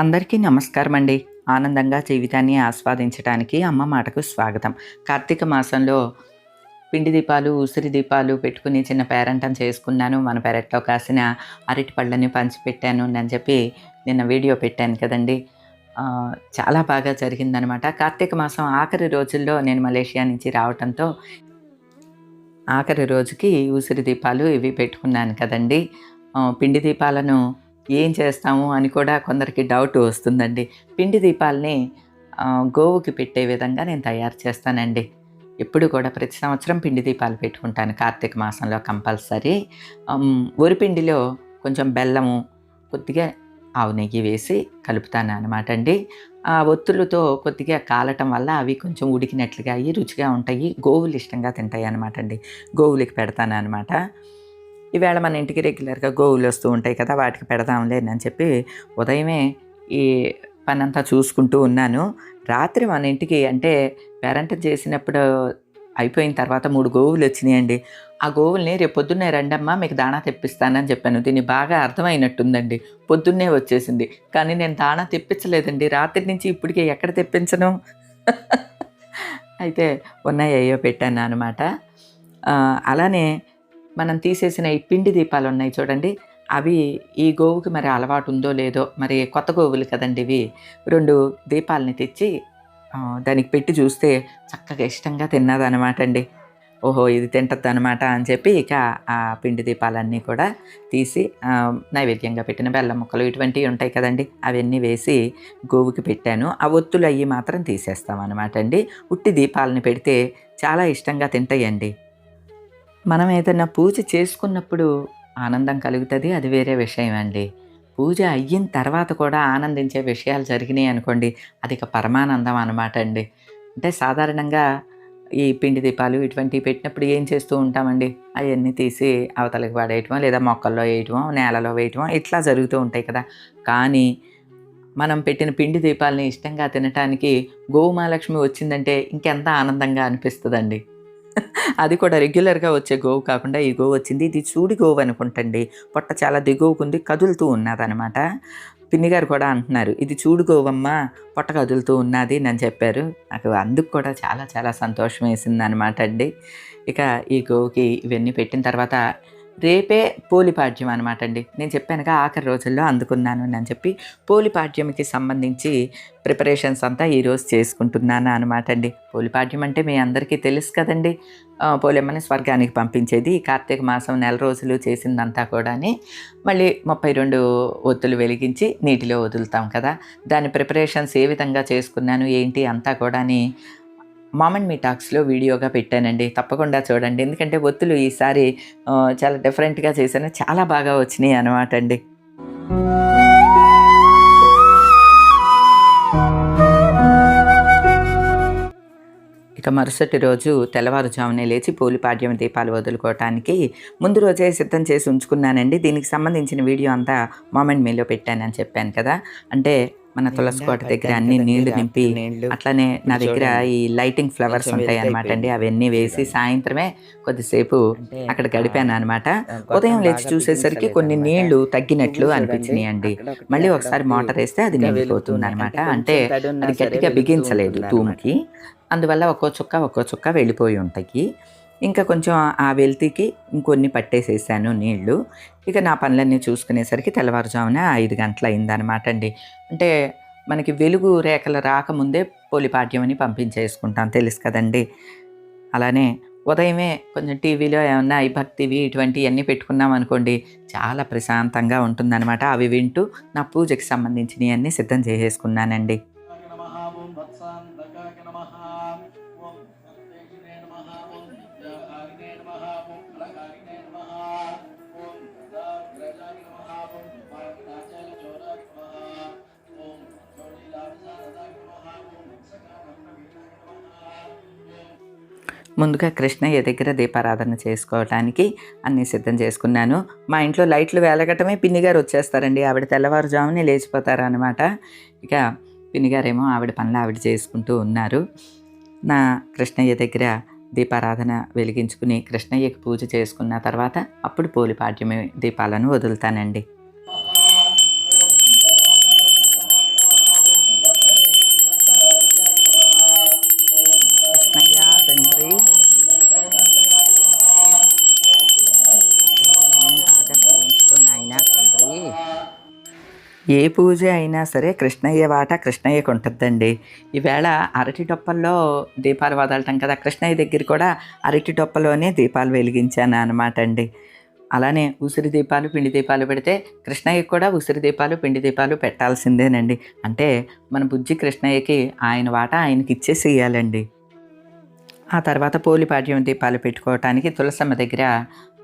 అందరికీ నమస్కారం అండి ఆనందంగా జీవితాన్ని ఆస్వాదించడానికి అమ్మ మాటకు స్వాగతం. కార్తీక మాసంలో పిండి దీపాలు ఉసిరి దీపాలు పెట్టుకుని చిన్న పేరంటం చేసుకున్నాను. మన పెరట్లో కాసిన అరటి పళ్ళని పంచిపెట్టాను అని చెప్పి నిన్న వీడియో పెట్టాను కదండి. చాలా బాగా జరిగిందనమాట. కార్తీక మాసం ఆఖరి రోజుల్లో నేను మలేషియా నుంచి రావటంతో ఆఖరి రోజుకి ఉసిరి దీపాలు ఇవి పెట్టుకున్నాను కదండి. పిండి దీపాలను ఏం చేస్తాము అని కూడా కొందరికి డౌట్ వస్తుందండి. పిండి దీపాలని గోవుకి పెట్టే విధంగా నేను తయారు చేస్తానండి. ఎప్పుడు కూడా ప్రతి సంవత్సరం పిండి దీపాలు పెట్టుకుంటాను. కార్తీక మాసంలో కంపల్సరీ. వరిపిండిలో కొంచెం బెల్లము కొద్దిగా ఆవు నెయ్యి వేసి కలుపుతాను అనమాట అండి. ఆ ఒత్తులతో కొద్దిగా కాలటం వల్ల అవి కొంచెం ఉడికినట్లుగా అయ్యి రుచిగా ఉంటాయి. గోవులు ఇష్టంగా తింటాయి అనమాట అండి. గోవులకి పెడతాను అనమాట ఈవేళ మన ఇంటికి రెగ్యులర్గా గోవులు వస్తూ ఉంటాయి కదా వాటికి పెడదాంలే అని చెప్పి ఉదయమే ఈ పనంతా చూసుకుంటూ ఉన్నాను. రాత్రి మన ఇంటికి అంటే పేరెంట్ చేసినప్పుడు అయిపోయిన తర్వాత మూడు గోవులు వచ్చినాయండి. ఆ గోవుల్ని రేపు పొద్దున్నే రండమ్మా మీకు దాణా తెప్పిస్తానని చెప్పాను. దీన్ని బాగా అర్థమైనట్టుందండి. పొద్దున్నే వచ్చేసింది. కానీ నేను దాణా తెప్పించలేదండి. రాత్రి నుంచి ఇప్పటికే ఎక్కడ తెప్పించను? అయితే ఉన్నాయో పెట్టాను అనమాట అలానే మనం తీసేసిన ఈ పిండి దీపాలు ఉన్నాయి చూడండి. అవి ఈ గోవుకి మరి అలవాటు ఉందో లేదో మరి కొత్త గోవులు కదండి ఇవి. రెండు దీపాలని తెచ్చి దానికి పెట్టి చూస్తే చక్కగా ఇష్టంగా తిన్నదనమాట అండి. ఓహో ఇది తింటద్దు అనమాట అని చెప్పి ఇక ఆ పిండి దీపాలన్నీ కూడా తీసి నైవేద్యంగా పెట్టిన బెల్లం ముక్కలు ఇటువంటివి ఉంటాయి కదండి. అవన్నీ వేసి గోవుకి పెట్టాను. ఆ ఒత్తులు అవి మాత్రం తీసేస్తాం అనమాట అండి. ఉట్టి దీపాలని పెడితే చాలా ఇష్టంగా తింటాయండి. మనం ఏదైనా పూజ చేసుకున్నప్పుడు ఆనందం కలుగుతుంది అది వేరే విషయం అండి. పూజ అయిన తర్వాత కూడా ఆనందించే విషయాలు జరిగినాయి అనుకోండి అది ఇక పరమానందం అనమాట అండి. అంటే సాధారణంగా ఈ పిండి దీపాలు ఇటువంటివి పెట్టినప్పుడు ఏం చేస్తూ ఉంటామండి? అవన్నీ తీసి అవతలకి పడేయటం లేదా మొక్కల్లో వేయటం నేలలో వేయటం ఇట్లా జరుగుతూ ఉంటాయి కదా. కానీ మనం పెట్టిన పిండి దీపాలని ఇష్టంగా తినటానికి గోమాలక్ష్మి వచ్చిందంటే ఇంకెంత ఆనందంగా అనిపిస్తుందండి. అది కూడా రెగ్యులర్గా వచ్చే గోవు కాకుండా ఈ గోవు వచ్చింది. ఇది చూడి గోవు అనుకుంటండి. పొట్ట చాలా దిగువకుంది కదులుతూ ఉన్నదనమాట. పిన్ని గారు కూడా అంటున్నారు ఇది చూడు గోవమ్మ పొట్ట కదులుతూ ఉన్నది అని చెప్పారు. నాకు అందుకు కూడా చాలా చాలా సంతోషం వేసింది అనమాట అండి. ఇక ఈ గోవుకి ఇవన్నీ పెట్టిన తర్వాత రేపే పోలిపాడ్యం అనమాట అండి నేను చెప్పానుగా ఆఖరి రోజుల్లో అందుకున్నాను అని చెప్పి పోలిపాడ్యంకి సంబంధించి ప్రిపరేషన్స్ అంతా ఈరోజు చేసుకుంటున్నాను అనమాట అండి పోలిపాడ్యం అంటే మీ అందరికీ తెలుసు కదండి. పోలేమని స్వర్గానికి పంపించేది కార్తీక మాసం నెల రోజులు చేసిందంతా కూడాని మళ్ళీ ముప్పై రెండు ఒత్తులు వెలిగించి నీటిలో వదులుతాం కదా. దాని ప్రిపరేషన్స్ ఏ విధంగా చేసుకున్నాను ఏంటి అంతా కూడాని మామన్ మీ టాక్స్లో వీడియోగా పెట్టానండి. తప్పకుండా చూడండి. ఎందుకంటే ఒత్తులు ఈసారి చాలా డిఫరెంట్గా చేశాను. చాలా బాగా వచ్చినాయి అనమాట అండి. ఇక మరుసటి రోజు తెల్లవారుజామునే లేచి పూలిపాడ్యం దీపాలు వదులుకోవటానికి ముందు రోజే సిద్ధం చేసి ఉంచుకున్నానండి. దీనికి సంబంధించిన వీడియో అంతా మామెంట్ మీలో పెట్టానని చెప్పాను కదా. అంటే మన తులసి కోట దగ్గర అన్ని నీళ్ళు నింపి అట్లనే నా దగ్గర ఈ లైటింగ్ ఫ్లవర్స్ ఉంటాయి అనమాట అండి. అవన్నీ వేసి సాయంత్రమే కొద్దిసేపు అక్కడ గడిపాను అనమాట ఉదయం లేచి చూసేసరికి కొన్ని నీళ్ళు తగ్గినట్లు అనిపించినాయి అండి. మళ్ళీ ఒకసారి మోటార్ వేస్తే అది నిండిపోతుంది అనమాట అంటే అది గట్టిగా బిగించలేదు తూముకి. అందువల్ల ఒక్కో చుక్క ఒక్కో చుక్క వెళ్ళిపోయి ఉంటాయి. ఇంకా కొంచెం ఆ వెల్తీకి ఇంకొన్ని పట్టేసేసాను నీళ్ళు. ఇక నా పనులన్నీ చూసుకునేసరికి తెల్లవారుజామున ఐదు గంటలు అయిందనమాట అండి. అంటే మనకి వెలుగు రేఖలు రాకముందే పోలిపాడ్యం అని పంపించేసుకుంటాం తెలుసు కదండి. అలానే ఉదయమే కొంచెం టీవీలో ఏమన్నా ఈ భక్తివి ఇటువంటివన్నీ పెట్టుకున్నాం అనుకోండి చాలా ప్రశాంతంగా ఉంటుందన్నమాట. అవి వింటూ నా పూజకి సంబంధించినవి అన్నీ సిద్ధం చేసేసుకున్నానండి. ముందుగా కృష్ణయ్య దగ్గర దీపారాధన చేసుకోవటానికి అన్నీ సిద్ధం చేసుకున్నాను. మా ఇంట్లో లైట్లు వెలగటమే పిన్నిగారు వచ్చేస్తారండి. ఆవిడ తెల్లవారుజామునే లేచిపోతారనమాట ఇక పిన్ని గారేమో ఆవిడ పనులు ఆవిడ చేసుకుంటూ ఉన్నారు. నా కృష్ణయ్య దగ్గర దీపారాధన వెలిగించుకుని కృష్ణయ్యకి పూజ చేసుకున్న తర్వాత అప్పుడు పోలిపాడ్యమే దీపాలను వదులుతానండి. ఏ పూజ అయినా సరే కృష్ణయ్య వాట కృష్ణయ్యకు ఉంటుందండి. ఈవేళ అరటి డొప్పల్లో దీపాలు వదలటం కదా కృష్ణయ్య దగ్గర కూడా అరటి డొప్పలోనే దీపాలు వెలిగించాను అనమాట అండి. అలానే ఉసిరి దీపాలు పిండి దీపాలు పెడితే కృష్ణయ్యకి కూడా ఉసిరి దీపాలు పిండి దీపాలు పెట్టాల్సిందేనండి. అంటే మన బుజ్జి కృష్ణయ్యకి ఆయన వాట ఆయనకి ఇచ్చేసి ఆ తర్వాత పోలిపాడ్యం దీపాలు పెట్టుకోవటానికి తులసమ్మ దగ్గర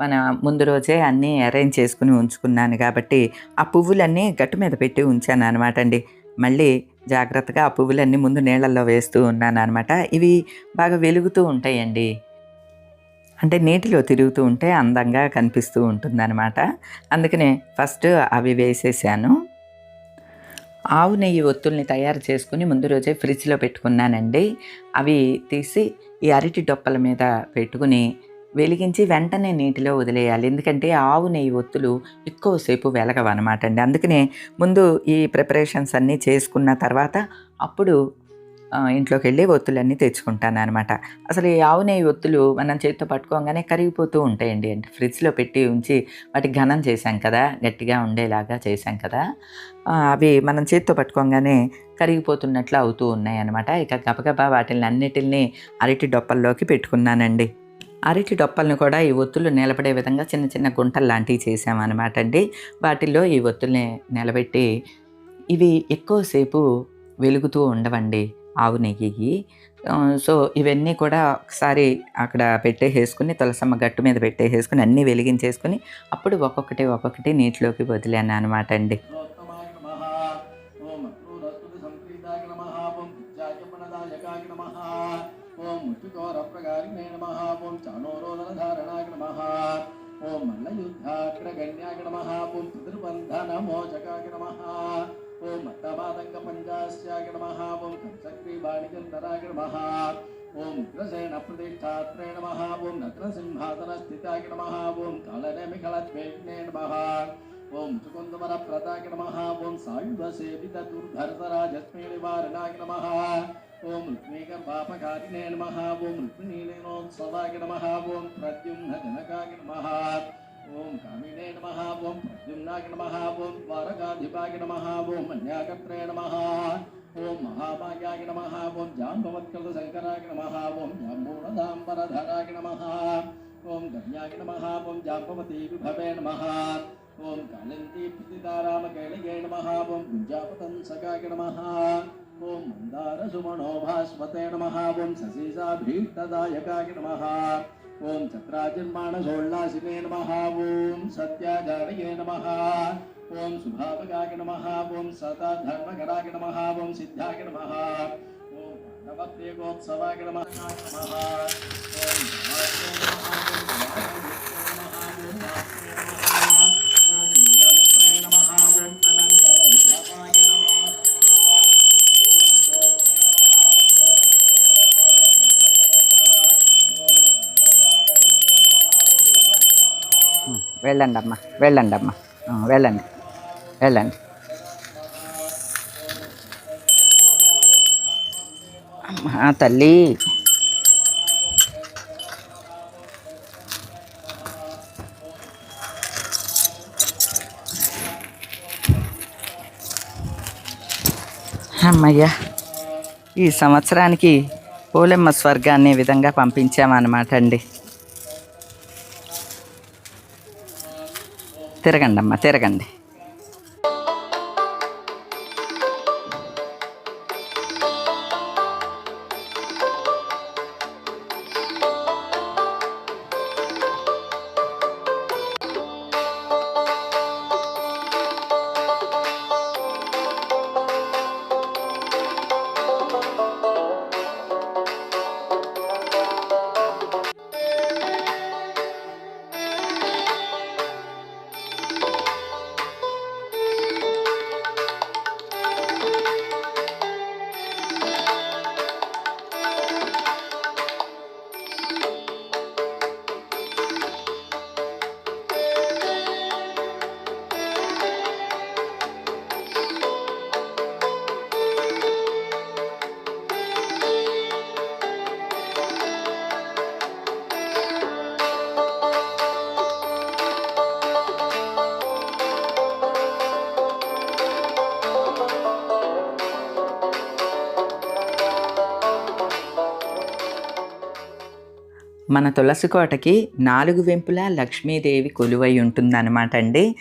మన ముందు రోజే అన్నీ అరేంజ్ చేసుకుని ఉంచుకున్నాను కాబట్టి ఆ పువ్వులన్నీ గట్టు మీద పెట్టి ఉంచాను అనమాట అండి. మళ్ళీ జాగ్రత్తగా ఆ పువ్వులన్నీ ముందు నీళ్ళల్లో వేస్తూ ఉన్నాను అనమాట ఇవి బాగా వెలుగుతూ ఉంటాయండి. అంటే నీటిలో తిరుగుతూ ఉంటే అందంగా కనిపిస్తూ ఉంటుందన్నమాట. అందుకనే ఫస్ట్ అవి వేసేసాను. ఆవు నెయ్యి ఒత్తుల్ని తయారు చేసుకుని ముందు రోజే ఫ్రిడ్జ్లో పెట్టుకున్నానండి. అవి తీసి ఈ అరటి డొప్పల మీద పెట్టుకుని వెలిగించి వెంటనే నీటిలో వదిలేయాలి. ఎందుకంటే ఆవు నెయ్యి ఒత్తులు ఎక్కువసేపు వెలగవన్నమాట అండి. అందుకనే ముందు ఈ ప్రిపరేషన్స్ అన్నీ చేసుకున్న తర్వాత అప్పుడు ఇంట్లోకి వెళ్ళి ఒత్తులన్నీ తెచ్చుకుంటాను అనమాట అసలు ఈ ఆవు నెయ్యి ఒత్తులు మనం చేతితో పట్టుకోగానే కరిగిపోతూ ఉంటాయండి అంటే ఫ్రిడ్జ్లో పెట్టి ఉంచి వాటి ఘనం చేశాం కదా గట్టిగా ఉండేలాగా చేశాం కదా అవి మనం చేతితో పట్టుకోగానే కరిగిపోతున్నట్లు అవుతూ ఉన్నాయి అనమాట ఇక గబగబా వాటిని అన్నిటిని అరటి డొప్పల్లోకి పెట్టుకున్నానండి. అరటి డొప్పల్ని కూడా ఈ ఒత్తులు నిలబడే విధంగా చిన్న చిన్న గుంటలు లాంటివి చేసామన్నమాట అండి. వాటిల్లో ఈ ఒత్తుల్ని నిలబెట్టి ఇవి ఎక్కువసేపు వెలుగుతూ ఉండవండి ఆవు నెయ్యి. సో ఇవన్నీ కూడా ఒకసారి అక్కడ పెట్టేసేసుకుని తులసమ్మ గట్టు మీద పెట్టేసేసుకుని అన్నీ వెలిగించేసుకుని అప్పుడు ఒక్కొక్కటి ఒక్కొక్కటి నీటిలోకి వదిలాను అనమాట అండి. ఓం చాణోరోదనధారణాయ నమః ఓం మల్లయుద్ధాగ్రగణ్యాయ నమః ఓం పితృబంధనమోచకాయ నమః ఓం మత్తమాతంగ పంచాస్యాయ నమః ఓం కంచక్రీవాణిచందరాయ నమః ఓం ఉగ్రసేన ప్రతిష్టాత్రే నమః ఓం నగ్నసింహాసనస్థితాయ నమః ఓం కాళనేమికళద్వేగ్నే నమః ఓం చుకుందమర ప్రదాయ నమః ఓం సాయుధ సేవిత దుర్ధర్సరాజస్మే నివారణాయ నమః. ఓం రుక్మీక పాపకారిణే నమః. ఓం రుక్మిణీలేనోత్సవాయ నమః. ఓం ప్రద్యుమ్న జనకాయ నమః. ఓం కామినే నమః. ఓం ప్రద్యుమ్నాయ నమః. ఓం ద్వారకాధిపాయ నమః. ఓం మన్యాకత్రే నమః. ఓం మహామాయాయ ఓం జాంబవత్కృత శంకరాయ ఓం ఓం గమ్యాయ ఓం జాంబవతీ విభవే ఓం కాళంతీ ఓం ఓం సశీసాభీష్టదాయకాయ నమః ఓం చక్రాజన్మాణసోల్లాసినే నమః ఓం సత్యాచారయే నమః ఓం శుభాపగాయ నమః ఓం సతధర్మకరాయ నమః ఓం సిద్ధాయ నమః ఓం పాండవప్రియకోత్సవాయ నమః నమః ఓం మహాత్మే నమః ఓం వెళ్ళండి అమ్మా వెళ్ళండి అమ్మా ఆ, వెళ్ళండి వెళ్ళండి. అమ్మా తల్లి. అమ్మయ్యా ఈ సంవత్సరానికి పోలెమ్మ స్వర్గాన్ని ఈ విధంగా పంపించామన్నమాట అండి. తిరగండి అమ్మ తిరగండి. మన తులసి కోటకి నాలుగు వెంపులా లక్ష్మీదేవి కొలువై ఉంటుందన్నమాట అండి.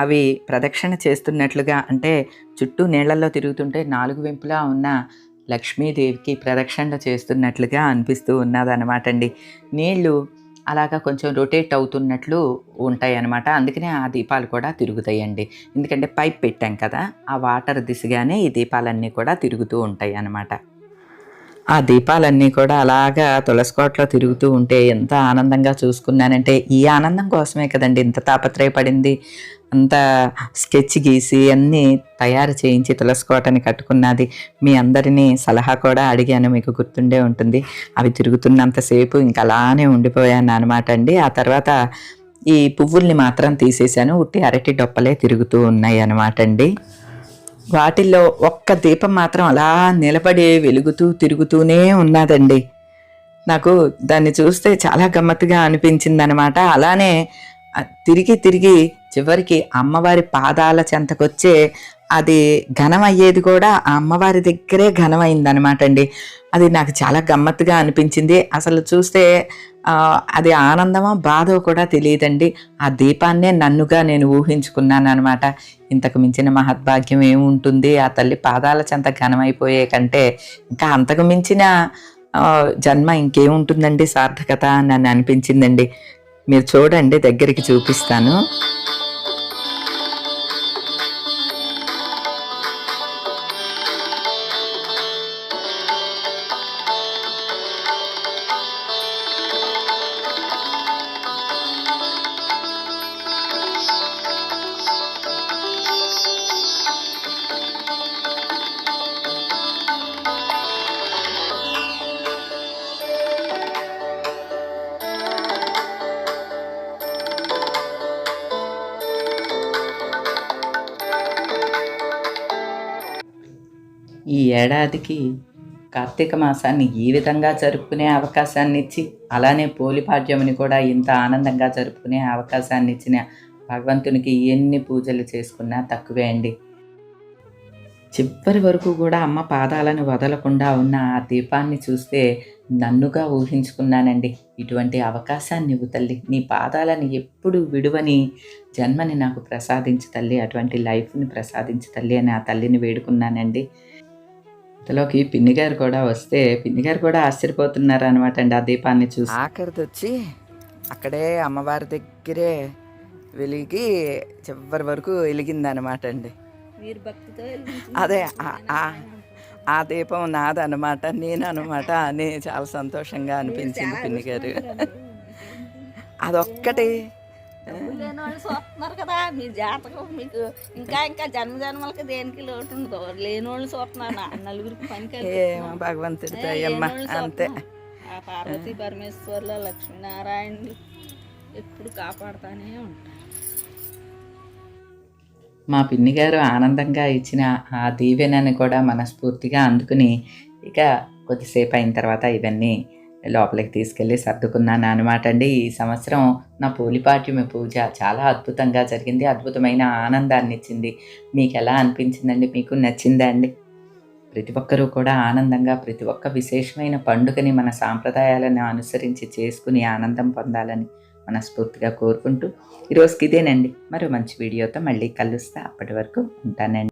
అవి ప్రదక్షిణ చేస్తున్నట్లుగా అంటే చుట్టూ నీళ్ళల్లో తిరుగుతుంటే నాలుగు వెంపులా ఉన్న లక్ష్మీదేవికి ప్రదక్షిణ చేస్తున్నట్లుగా అనిపిస్తూ ఉన్నదన్నమాట అండి. నీళ్ళు అలాగా కొంచెం రొటేట్ అవుతున్నట్లు ఉంటాయి అన్నమాట అందుకనే ఆ దీపాలు కూడా తిరుగుతాయండి. ఎందుకంటే పైప్ పెట్టాం కదా ఆ వాటర్ దిశగానే ఈ దీపాలన్నీ కూడా తిరుగుతూ ఉంటాయి అన్నమాట ఆ దీపాలన్నీ కూడా అలాగా తులసికోటలో తిరుగుతూ ఉంటే ఎంత ఆనందంగా చూసుకున్నానంటే ఈ ఆనందం కోసమే కదండి. ఇంత తాపత్రయపడింది. అంత స్కెచ్ గీసి అన్నీ తయారు చేయించి తులసికోటని కట్టుకున్నది. మీ అందరినీ సలహా కూడా అడిగాను. మీకు గుర్తుండే ఉంటుంది. అవి తిరుగుతున్నంతసేపు ఇంకా అలానే ఉండిపోయాను అనమాట అండి. ఆ తర్వాత ఈ పువ్వుల్ని మాత్రం తీసేశాను. ఉట్టి అరటి డొప్పలే తిరుగుతూ ఉన్నాయి అనమాట అండి. వాటిల్లో ఒక్క దీపం మాత్రం అలా నిలబడి వెలుగుతూ తిరుగుతూనే ఉన్నదండి. నాకు దాన్ని చూస్తే చాలా గమ్మత్తుగా అనిపించింది అనమాట అలానే తిరిగి తిరిగి చివరికి అమ్మవారి పాదాల చెంతకొచ్చే అది ఘనం అయ్యేది కూడా ఆ అమ్మవారి దగ్గరే ఘనమైందనమాట అండి అది నాకు చాలా గమ్మత్తుగా అనిపించింది. అసలు చూస్తే అది ఆనందమో బాధో కూడా తెలియదండి. ఆ దీపాన్నే నన్నుగా నేను ఊహించుకున్నాను అనమాట ఇంతకు మించిన మహద్భాగ్యం ఏముంటుంది? ఆ తల్లి పాదాల చెంత ఘనమైపోయే కంటే ఇంకా అంతకు మించిన ఆ, జన్మ ఇంకేముంటుందండి సార్థకత అని నన్ను అనిపించిందండి. మీరు చూడండి దగ్గరికి చూపిస్తాను. ఏడాదికి కార్తీక మాసాన్ని ఈ విధంగా జరుపుకునే అవకాశాన్ని ఇచ్చి అలానే పోలిపాడ్యముని కూడా ఇంత ఆనందంగా జరుపుకునే అవకాశాన్ని ఇచ్చిన భగవంతునికి ఎన్ని పూజలు చేసుకున్నా తక్కువే అండి. చివరి వరకు కూడా అమ్మ పాదాలను వదలకుండా ఉన్న ఆ దీపాన్ని చూస్తే నన్నుగా ఊహించుకున్నానండి. ఇటువంటి అవకాశాన్ని ఇవ్వు తల్లి. నీ పాదాలను ఎప్పుడు విడువని జన్మని నాకు ప్రసాదించు తల్లి. అటువంటి లైఫ్ని ప్రసాదించు తల్లి అని ఆ తల్లిని వేడుకున్నానండి. ఇంతలోకి పిన్ని గారు కూడా వస్తే పిన్ని గారు కూడా ఆశ్చర్యపోతున్నారు అనమాట అండి ఆ దీపాన్ని చూసి. ఆఖరిది వచ్చి అక్కడే అమ్మవారి దగ్గరే వెలిగి చివరి వరకు వెలిగింది అనమాట అండి అదే ఆ- ఆ- ఆ దీపం నాదనమాట నేను అనమాట అని చాలా సంతోషంగా అనిపించింది పిన్ని గారు అదొక్కటి లేని వాళ్ళు చూస్తున్నారు కదా. మీ జాతకం మీకు ఇంకా ఇంకా జన్మ జన్మలకి దేనికి లోటు ఉండదు లేని వాళ్ళు చూస్తున్నారు నలుగురికి పనికి ఏమో భగవంతుడి అంతే. ఆ పార్వతీ పరమేశ్వర్ల లక్ష్మీనారాయణులు ఎప్పుడు కాపాడుతానే ఉంటారు. మా పిన్ని గారు ఆనందంగా ఇచ్చిన ఆ దీవెనని కూడా మనస్ఫూర్తిగా అందుకుని ఇక కొద్దిసేపు అయిన తర్వాత ఇవన్నీ లోపలికి తీసుకెళ్ళి సర్దుకున్నాను అనమాట అండి. ఈ సంవత్సరం నా పోలిపాట్యమి పూజ చాలా అద్భుతంగా జరిగింది. అద్భుతమైన ఆనందాన్ని ఇచ్చింది. మీకు ఎలా అనిపించిందండి? మీకు నచ్చిందా అండి? ప్రతి ఒక్కరూ కూడా ఆనందంగా ప్రతి ఒక్క విశేషమైన పండుగని మన సాంప్రదాయాలను అనుసరించి చేసుకుని ఆనందం పొందాలని మనస్ఫూర్తిగా కోరుకుంటూ ఈరోజుకి ఇదేనండి. మరో మంచి వీడియోతో మళ్ళీ కలుస్తా. అప్పటి వరకు ఉంటానండి.